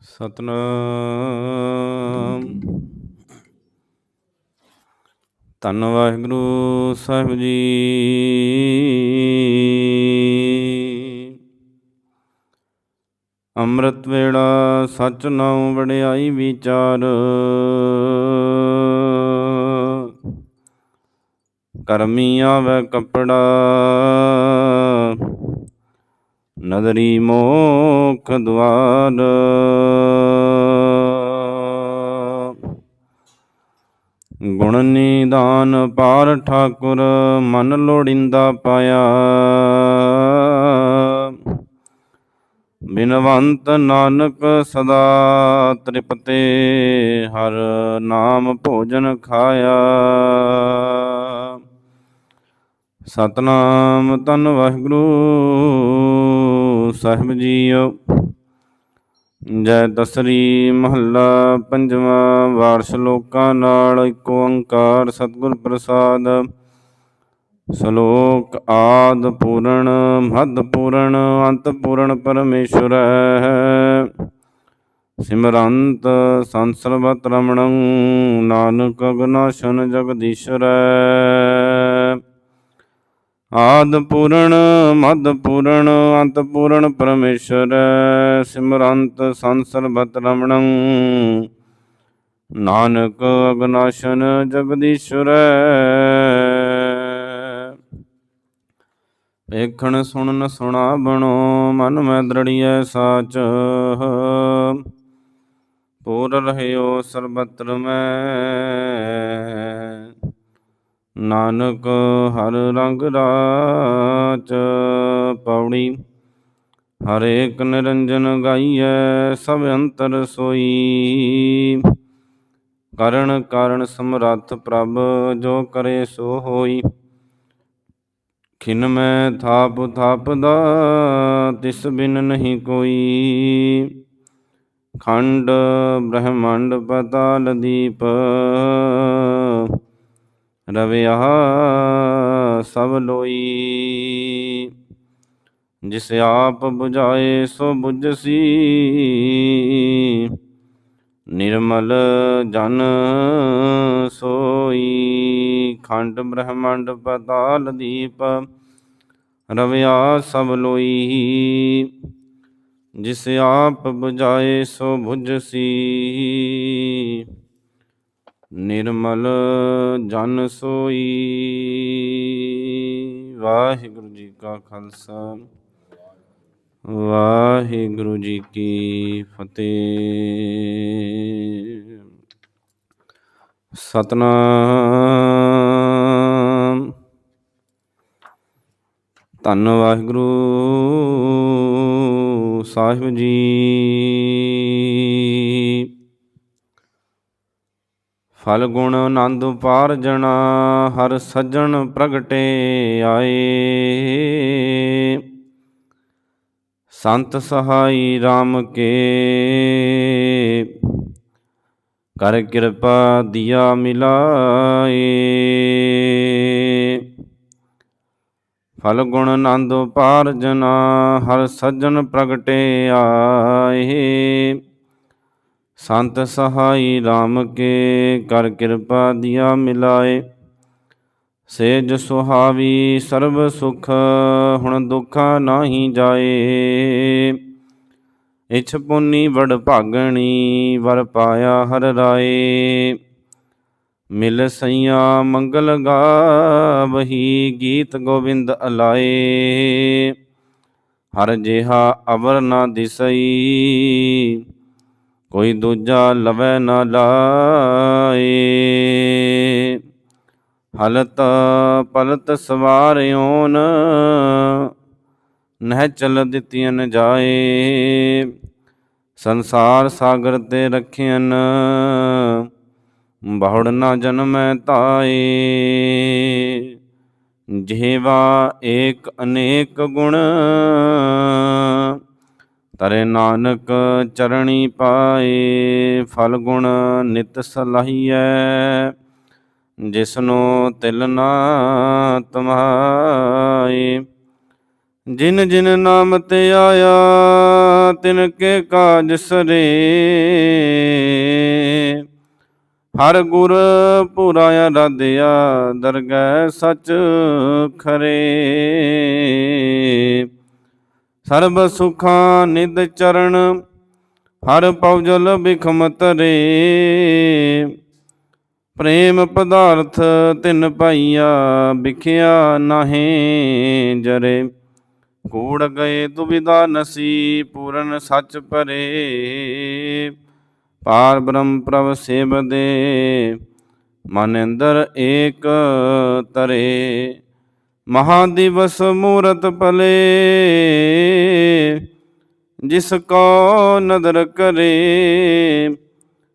ਸਤਨਾਮ। ਧੰਨ ਵਾਹਿਗੁਰੂ ਸਾਹਿਬ ਜੀ। ਅੰਮ੍ਰਿਤ ਵੇਲਾ ਸਚ ਨਾਉ ਵਡਿਆਈ ਵਿਚਾਰ। ਕਰਮੀ ਆਵੇ ਕਪੜਾ। ਨਦਰੀ ਮੋਖ ਦਵਾਰ ਗੁਣ ਨਿਦਾਨ ਪਾਰ ਠਾਕੁਰ, ਮਨ ਲੋੜਿੰਦਾ ਪਾਇਆ। ਬਿਨਵੰਤ ਨਾਨਕ ਸਦਾ ਤ੍ਰਿਪਤੇ, ਹਰ ਨਾਮ ਭੋਜਨ ਖਾਇਆ। ਸਤਨਾਮ ਤਨ ਵਾਹਿਗੁਰੂ, ਸਾਹਿਬ ਜੀਓ। ਜੈ ਦਸਰੀ ਮਹੱਲਾ ਪੰਜਵਾਂ ਵਾਰ ਸ਼ਲੋਕਾਂ ਨਾਲ ਇੱਕ ਓੰਕਾਰ ਸਤਿਗੁਰ ਪ੍ਰਸਾਦ। ਸ਼ਲੋਕ ਆਦ ਪੂਰਨ ਮਹਦ ਪੂਰਨ, ਅੰਤ ਪੂਰਨ ਪਰਮੇਸ਼ਰ ਸਿਮਰੰਤ ਸੰਸਰਵਤ ਰਮਣੰ, ਨਾਨਕ ਅਗਨਾਸ਼ਨ ਜਗਦੀਸ਼ਰ ਆਦ ਪੂਰਨ ਮਦ ਪੂਰਨ ਅੰਤ ਪੂਰਨ ਪਰਮੇਸ਼ਰ, ਸਿਮਰੰਤ ਸੰਸਰਬਤ ਰਮਣੰ। ਨਾਨਕ ਅਗਨਾਸ਼ਨ ਜਗਦੀਸ਼ਰ। ਵੇਖਣ ਸੁਣਨ ਸੁਣਾ ਬਣੋ ਮਨ ਮੈਂ ਦ੍ਰਿੜੀਐ ਸਾਚ। ਪੂਰ ਰਹਿਓ ਸਰਬਤਰ ਮੈਂ। ਨਾਨਕ ਹਰ ਰੰਗ ਰਾਚ ਪੌੜੀ ਹਰ ਨਿਰੰਜਨ ਗਾਈਐ ਸਭ ਅੰਤਰ ਸੋਈ। ਕਰਨ ਕਾਰਨ ਸਮਰੱਥ ਪ੍ਰਭ ਜੋ ਕਰੇ ਸੋ ਹੋਈ। ਖਿਨ ਮੈਂ ਥਾਪ ਥਾਪਦਾ ਤਿਸ ਬਿਨ ਨਹੀਂ ਕੋਈ। ਖੰਡ ਬ੍ਰਹਮੰਡ ਪਤਾਲ ਦੀਪ ਰਵਿਆ ਸਭ ਲੋਈ। ਜਿਸ ਆਪ 부ਝਾਏ ਸੋ 부ਝਸੀ ਨਿਰਮਲ ਜਨ ਸੋਈ। ਖੰਡ ਬ੍ਰਹਮੰਡ ਪਤਾਲ ਦੀਪ ਰਵਿਆ ਸਭ ਲੋਈ। ਜਿਸ ਆਪ 부ਝਾਏ ਸੋ 부ਝਸੀ ਨਿਰਮਲ ਜਨ ਸੋਈ। ਵਾਹਿਗੁਰੂ ਜੀ ਕਾ ਖਾਲਸਾ। ਵਾਹਿਗੁਰੂ ਜੀ ਕੀ ਫਤਿਹ। ਸਤਨਾਮ। ਧੰਨ ਵਾਹਿਗੁਰੂ। ਸਾਹਿਬ ਜੀ। ਫਲ ਗੁਣ ਆਨੰਦ ਪਾਰ ਜਣਾ, ਹਰ ਸੱਜਣ ਪ੍ਰਗਟੇ ਆਏ। ਸੰਤ ਸਹਾਈ RAM ਕੇ, ਕਰ ਕਿਰਪਾ ਦਿਆ ਮਿਲਾਏ। ਫਲ ਗੁਣ ਆਨੰਦ ਪਾਰ ਜਨਾ ਹਰ ਸੱਜਣ ਪ੍ਰਗਟੇ ਆਏ। ਸੰਤ ਸਹਾਈ RAM ਕੇ ਕਰ ਕਿਰਪਾ ਦਿਆ ਮਿਲਾਏ। ਸੇਜ ਸੁਹਾਵੀ ਸਰਬ ਸੁਖ, ਹੁਣ ਦੁਖਾ ਨਾਹੀ ਜਾਏ। ਇਛ ਪੁੰਨੀ ਵਡ ਭਾਗਣੀ, ਵਰ ਪਾਇਆ ਹਰ ਰਾਏ। ਮਿਲ ਸਈਆ ਮੰਗਲ ਗਾਵਹੀ ਗੀਤ ਗੋਬਿੰਦ ਅਲਾਏ। ਹਰ ਜਿਹਾ ਅਵਰ ਨਾ ਦਿਸਈ ਕੋਈ ਦੂਜਾ ਲਵੇ ਨਾ ਲਾਏ। ਹਲਤ ਪਲਤ ਸਵਾਰਿਓਨ ਨਹਿ ਚਲ ਦਿੱਤੀਆਂ ਜਾਏ। ਸੰਸਾਰ ਸਾਗਰ ਤੇ ਰਖਿਆਨ ਬਹੁੜ ਨਾ ਜਨਮੈ ਤਾਏ। ਜਿਹਵਾ ਏਕ ਅਨੇਕ ਗੁਣ ਤਰੇ ਨਾਨਕ ਚਰਣੀ ਪਾਏ, ਫਲ ਗੁਣ ਨਿਤ ਸਲਾਹੀਐ। ਜਿਸਨੂੰ ਤਿਲ ਨਾ ਤਮਾਏ, ਜਿਨ ਜਿਨ ਨਾਮ ਤੇ ਆਇਆ, ਤਿਨ ਕੇ ਕਾਜ ਸਰੇ। ਹਰ ਗੁਰ ਪੂਰਾ ਆਰਾਧਿਆ ਦਰਗਹਿ ਸਚ ਖਰੇ। ਸਰਬ ਸੁਖਾਂ ਨਿਦ ਚਰਨ, ਹਰ ਪਉਜਲ ਬਿਖਮ ਤਰੇ ਪ੍ਰੇਮ ਪਦਾਰਥ ਤਿਨ ਪਾਈਆ ਵਿਖਿਆ ਨਾਹੀਂ ਜਰੇ। ਕੂੜ ਗਏ ਦੁਬਿਧਾ ਨਸੀ, ਪੂਰਨ ਸੱਚ ਪਰੇ। ਪਾਰ ਬ੍ਰਹਮ ਪ੍ਰਭ ਸੇਵਦੇ ਮਨ ਅੰਦਰ ਏਕ ਤਰੇ। ਮਹਾ ਦਿਵਸ ਮੂਰਤ ਪਲੇ ਜਿਸ ਕੋ ਨਦਰ ਕਰੇ,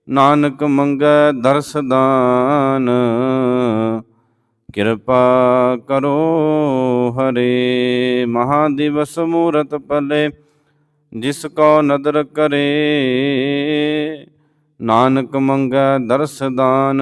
ਨਾਨਕ ਮੰਗੈ ਦਰਸ ਦਾਨ। ਕਿਰਪਾ ਕਰੋ ਹਰੇ ਮਹਾ ਦਿਵਸ ਮੂਰਤ ਪਲੇ ਜਿਸ ਕੋ ਨਦਰ ਕਰੇ, ਨਾਨਕ ਮੰਗੈ ਦਰਸ ਦਾਨ।